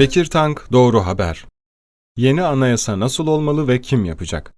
Bekir Tank Doğru Haber Yeni anayasa nasıl olmalı ve kim yapacak?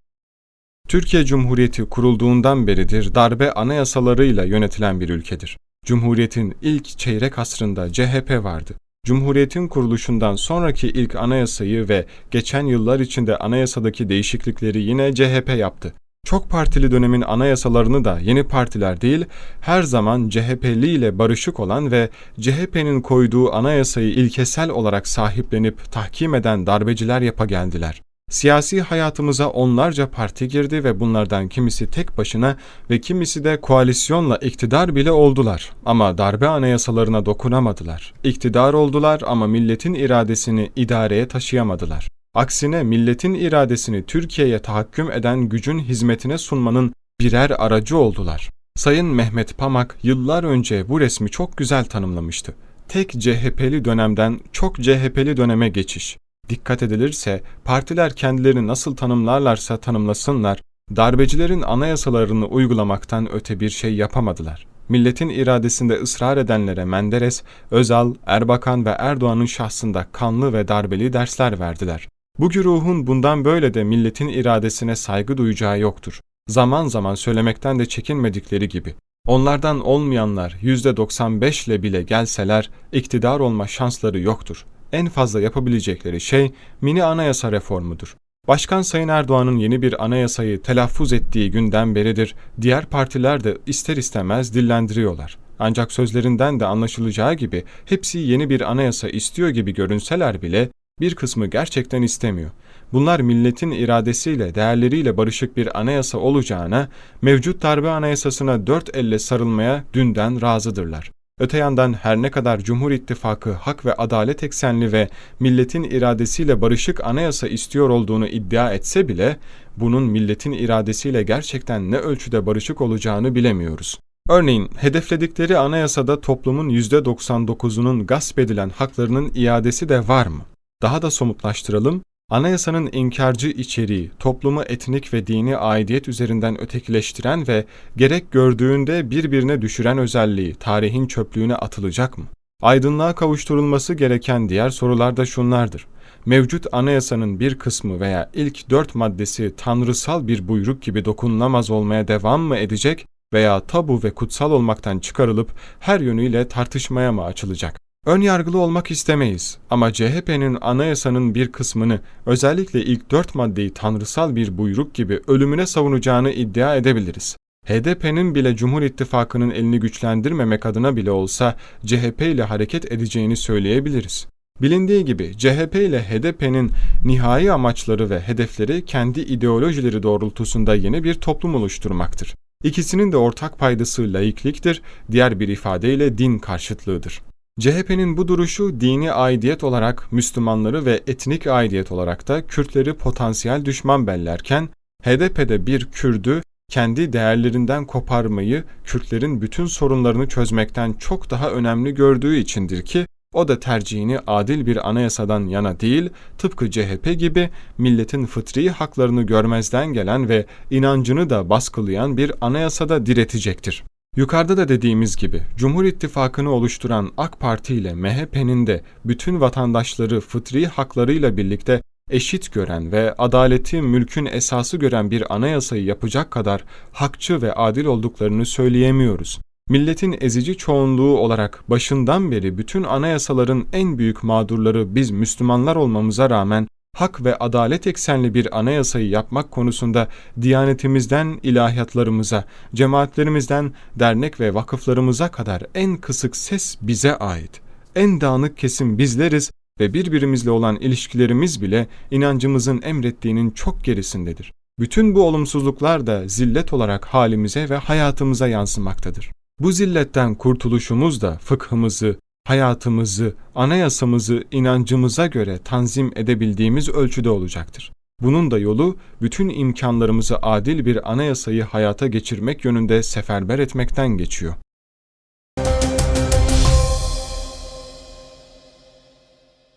Türkiye Cumhuriyeti kurulduğundan beridir darbe anayasalarıyla yönetilen bir ülkedir. Cumhuriyetin ilk çeyrek asrında CHP vardı. Cumhuriyetin kuruluşundan sonraki ilk anayasayı ve geçen yıllar içinde anayasadaki değişiklikleri yine CHP yaptı. Çok partili dönemin anayasalarını da yeni partiler değil, her zaman CHP'li ile barışık olan ve CHP'nin koyduğu anayasayı ilkesel olarak sahiplenip tahkim eden darbeciler yapa geldiler. Siyasi hayatımıza onlarca parti girdi ve bunlardan kimisi tek başına ve kimisi de koalisyonla iktidar bile oldular. Ama darbe anayasalarına dokunamadılar. İktidar oldular ama milletin iradesini idareye taşıyamadılar. Aksine milletin iradesini Türkiye'ye tahakküm eden gücün hizmetine sunmanın birer aracı oldular. Sayın Mehmet Pamak yıllar önce bu resmi çok güzel tanımlamıştı. Tek CHP'li dönemden çok CHP'li döneme geçiş. Dikkat edilirse partiler kendilerini nasıl tanımlarlarsa tanımlasınlar, darbecilerin anayasalarını uygulamaktan öte bir şey yapamadılar. Milletin iradesinde ısrar edenlere Menderes, Özal, Erbakan ve Erdoğan'ın şahsında kanlı ve darbeli dersler verdiler. Bu güruhun bundan böyle de milletin iradesine saygı duyacağı yoktur. Zaman zaman söylemekten de çekinmedikleri gibi. Onlardan olmayanlar %95 ile bile gelseler iktidar olma şansları yoktur. En fazla yapabilecekleri şey mini anayasa reformudur. Başkan Sayın Erdoğan'ın yeni bir anayasayı telaffuz ettiği günden beridir diğer partiler de ister istemez dillendiriyorlar. Ancak sözlerinden de anlaşılacağı gibi hepsi yeni bir anayasa istiyor gibi görünseler bile bir kısmı gerçekten istemiyor. Bunlar milletin iradesiyle, değerleriyle barışık bir anayasa olacağına, mevcut darbe anayasasına dört elle sarılmaya dünden razıdırlar. Öte yandan her ne kadar Cumhur İttifakı hak ve adalet eksenli ve milletin iradesiyle barışık anayasa istiyor olduğunu iddia etse bile, bunun milletin iradesiyle gerçekten ne ölçüde barışık olacağını bilemiyoruz. Örneğin hedefledikleri anayasada toplumun %99'unun gasp edilen haklarının iadesi de var mı? Daha da somutlaştıralım, anayasanın inkarcı içeriği, toplumu etnik ve dini aidiyet üzerinden ötekileştiren ve gerek gördüğünde birbirine düşüren özelliği tarihin çöplüğüne atılacak mı? Aydınlığa kavuşturulması gereken diğer sorular da şunlardır. Mevcut anayasanın bir kısmı veya ilk dört maddesi tanrısal bir buyruk gibi dokunulamaz olmaya devam mı edecek veya tabu ve kutsal olmaktan çıkarılıp her yönüyle tartışmaya mı açılacak? Ön yargılı olmak istemeyiz ama CHP'nin anayasanın bir kısmını özellikle ilk dört maddeyi tanrısal bir buyruk gibi ölümüne savunacağını iddia edebiliriz. HDP'nin bile Cumhur İttifakı'nın elini güçlendirmemek adına bile olsa CHP ile hareket edeceğini söyleyebiliriz. Bilindiği gibi CHP ile HDP'nin nihai amaçları ve hedefleri kendi ideolojileri doğrultusunda yeni bir toplum oluşturmaktır. İkisinin de ortak paydası laikliktir, diğer bir ifadeyle din karşıtlığıdır. CHP'nin bu duruşu dini aidiyet olarak Müslümanları ve etnik aidiyet olarak da Kürtleri potansiyel düşman bellerken, HDP'de bir Kürdü kendi değerlerinden koparmayı, Kürtlerin bütün sorunlarını çözmekten çok daha önemli gördüğü içindir ki, o da tercihini adil bir anayasadan yana değil, tıpkı CHP gibi milletin fıtri haklarını görmezden gelen ve inancını da baskılayan bir anayasada diretecektir. Yukarıda da dediğimiz gibi Cumhur İttifakı'nı oluşturan AK Parti ile MHP'nin de bütün vatandaşları fıtri haklarıyla birlikte eşit gören ve adaleti mülkün esası gören bir anayasayı yapacak kadar hakçı ve adil olduklarını söyleyemiyoruz. Milletin ezici çoğunluğu olarak başından beri bütün anayasaların en büyük mağdurları biz Müslümanlar olmamıza rağmen hak ve adalet eksenli bir anayasayı yapmak konusunda diyanetimizden ilahiyatlarımıza, cemaatlerimizden dernek ve vakıflarımıza kadar en kısık ses bize ait. En dağınık kesim bizleriz ve birbirimizle olan ilişkilerimiz bile inancımızın emrettiğinin çok gerisindedir. Bütün bu olumsuzluklar da zillet olarak halimize ve hayatımıza yansımaktadır. Bu zilletten kurtuluşumuz da fıkhımızı, hayatımızı, anayasamızı inancımıza göre tanzim edebildiğimiz ölçüde olacaktır. Bunun da yolu bütün imkanlarımızı adil bir anayasayı hayata geçirmek yönünde seferber etmekten geçiyor.